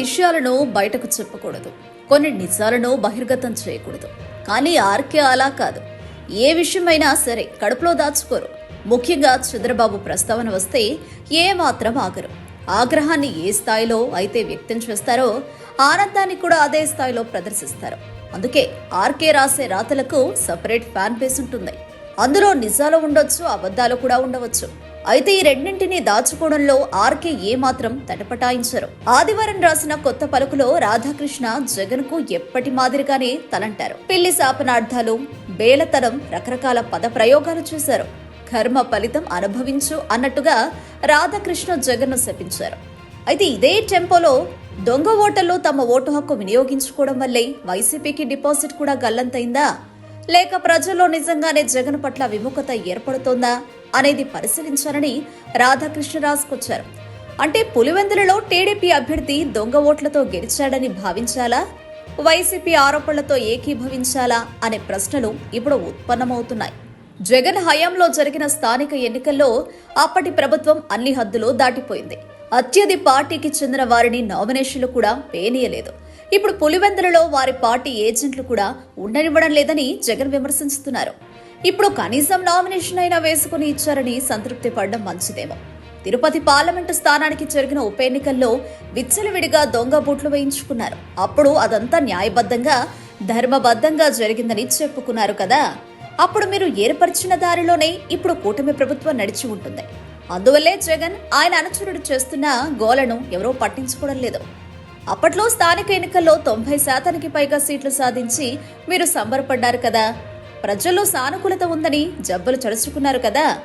విషయాలను బయటకు చెప్పకూడదు. కొన్ని నిజాలను బహిర్గతం చేయకూడదు. కానీ ఆర్కే అలా కాదు. ఏ విషయమైనా సరే కడుపులో దాచుకోరు. ముఖ్యంగా చంద్రబాబు ప్రస్తావన వస్తే ఏ మాత్రం ఆగరు. ఆగ్రహాన్ని ఏ స్థాయిలో అయితే వ్యక్తం చేస్తారో ఆనందాన్ని కూడా అదే స్థాయిలో ప్రదర్శిస్తారు. అందుకే ఆర్కే రాసే రాతలకు సపరేట్ ఫ్యాన్ బేస్ ఉంటుంది. అందులో నిజాలు ఉండొచ్చు అబద్ధాలు కూడా ఉండవచ్చు. అయితే ఈ రెండింటిని దాచుకోవడంలో ఆర్కే ఏమాత్రం తటపటాయించరు. ఆదివారం రాసిన కొత్త పలుకులో రాధాకృష్ణ జగన్కు ఎప్పటి మాదిరిగానే తలంటారు. పిల్లి శాపనార్థాలు బేలతనం రకరకాల పద ప్రయోగాలు చేశారు. కర్మ ఫలితం అనుభవించు అన్నట్టుగా రాధాకృష్ణ జగన్ శపించారు. అయితే ఇదే టెంపోలో దొంగ ఓటర్లు తమ ఓటు హక్కు వినియోగించుకోవడం వల్లే వైసీపీకి డిపాజిట్ కూడా గల్లంతైందా? లేక ప్రజల్లో నిజంగానే జగన్ పట్ల విముఖత ఏర్పడుతోందా అనేది పరిశీలించాలని రాధాకృష్ణ రాసుకొచ్చారు అంటే పులివెందులలో టీడీపీ అభ్యర్థి దొంగ ఓట్లతో గెలిచాడని భావించాలా? వైసీపీ ఆరోపణలతో ఏకీభవించాలా అనే ప్రశ్నలు ఇప్పుడు ఉత్పన్నమవుతున్నాయి. జగన్ హయాంలో జరిగిన స్థానిక ఎన్నికల్లో అప్పటి ప్రభుత్వం అన్ని హద్దులు దాటిపోయింది. అత్యధి పార్టీకి చెందిన వారిని నామినేషన్లు కూడా పేనీయలేదు. ఇప్పుడు పులివెందులలో వారి పార్టీ ఏజెంట్లు కూడా ఉండనివ్వడం లేదని జగన్ విమర్శిస్తున్నారు ఇప్పుడు కనీసం నామినేషన్ అయినా వేసుకుని ఇచ్చారని సంతృప్తి పడడం మంచిదేమో. తిరుపతి పార్లమెంటు స్థానానికి జరిగిన ఉప ఎన్నికల్లో విచ్చలవిడిగా దొంగ బూట్లు వేయించుకున్నారు. అప్పుడు అదంతా న్యాయబద్ధంగా ధర్మబద్ధంగా జరిగిందని చెప్పుకున్నారు కదా. అప్పుడు మీరు ఏర్పరిచిన దారిలోనే ఇప్పుడు కూటమి ప్రభుత్వం నడిచి ఉంటుంది. అందువల్లే జగన్ ఆయన అనుచరుడు చేస్తున్న గోలను ఎవరో పట్టించుకోవడం లేదు. అప్పట్లో స్థానిక ఎన్నికల్లో తొంభై శాతానికి పైగా సీట్లు సాధించి మీరు సంబరపడ్డారు కదా. ప్రజల్లో సానుకూలత ఉందని జబ్బులు చడుచుకున్నారు కదా.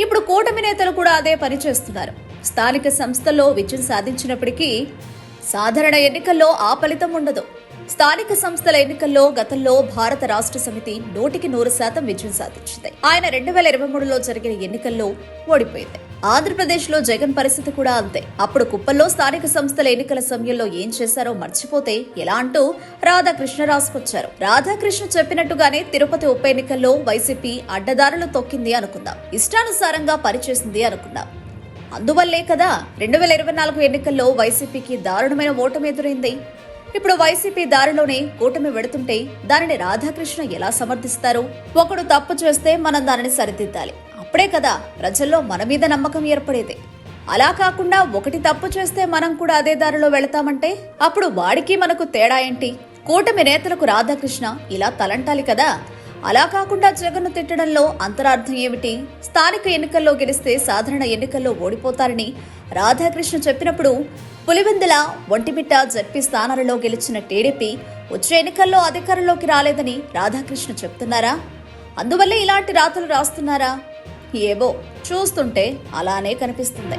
ఇప్పుడు కూటమి నేతలు కూడా అదే పని చేస్తున్నారు. స్థానిక సంస్థల్లో విజయం సాధించినప్పటికీ సాధారణ ఎన్నికల్లో ఆ ఫలితం ఉండదు. స్థానిక సంస్థల ఎన్నికల్లో గతంలో భారత రాష్ట్ర సమితి నూటికి నూరు శాతం విజయం సాధించింది. ఆయన రెండు వేల ఇరవై మూడులో జరిగిన ఎన్నికల్లో ఓడిపోయింది. ఆంధ్రప్రదేశ్లో జగన్ పరిస్థితి కూడా అంతే. అప్పుడు కుప్పల్లో స్థానిక సంస్థల ఎన్నికల సమయంలో ఏం చేశారో మర్చిపోతే ఎలా అంటూ రాధాకృష్ణ రాసుకొచ్చారు రాధాకృష్ణ చెప్పినట్టుగానే తిరుపతి ఉప ఎన్నికల్లో వైసీపీ అడ్డదారులు తొక్కింది అనుకుందాం. ఇష్టానుసారంగా పనిచేసింది అనుకుందాం. అందువల్లే కదా రెండు వేల ఇరవై నాలుగు ఎన్నికల్లో వైసీపీకి దారుణమైన ఓటమి ఎదురైంది. ఇప్పుడు వైసీపీ దారిలోనే కూటమి వెడుతుంటే దానిని రాధాకృష్ణ ఎలా సమర్థిస్తారు? ఒకడు తప్పు చేస్తే మనం దానిని సరిదిద్దాలి. అప్పుడే కదా ప్రజల్లో మన మీద నమ్మకం ఏర్పడేది. అలా కాకుండా ఒకటి తప్పు చేస్తే మనం కూడా అదే దారిలో వెళతామంటే? అప్పుడు వాడికి మనకు తేడా ఏంటి? కూటమి నేతలకు రాధాకృష్ణ ఇలా తలంటాలి కదా? అలా కాకుండా జగన్ను తిట్టడంలో అంతరార్థం ఏమిటి? స్థానిక ఎన్నికల్లో గెలిస్తే సాధారణ ఎన్నికల్లో ఓడిపోతారని రాధాకృష్ణ చెప్పినప్పుడు పులివెందుల ఒంటిమిట్ట జడ్పీ స్థానాలలో గెలిచిన టీడీపీ వచ్చే ఎన్నికల్లో అధికారంలోకి రాలేదని రాధాకృష్ణ చెప్తున్నారా? అందువల్లే ఇలాంటి రాతలు రాస్తున్నారా? ఏవో చూస్తుంటే అలానే కనిపిస్తుంది.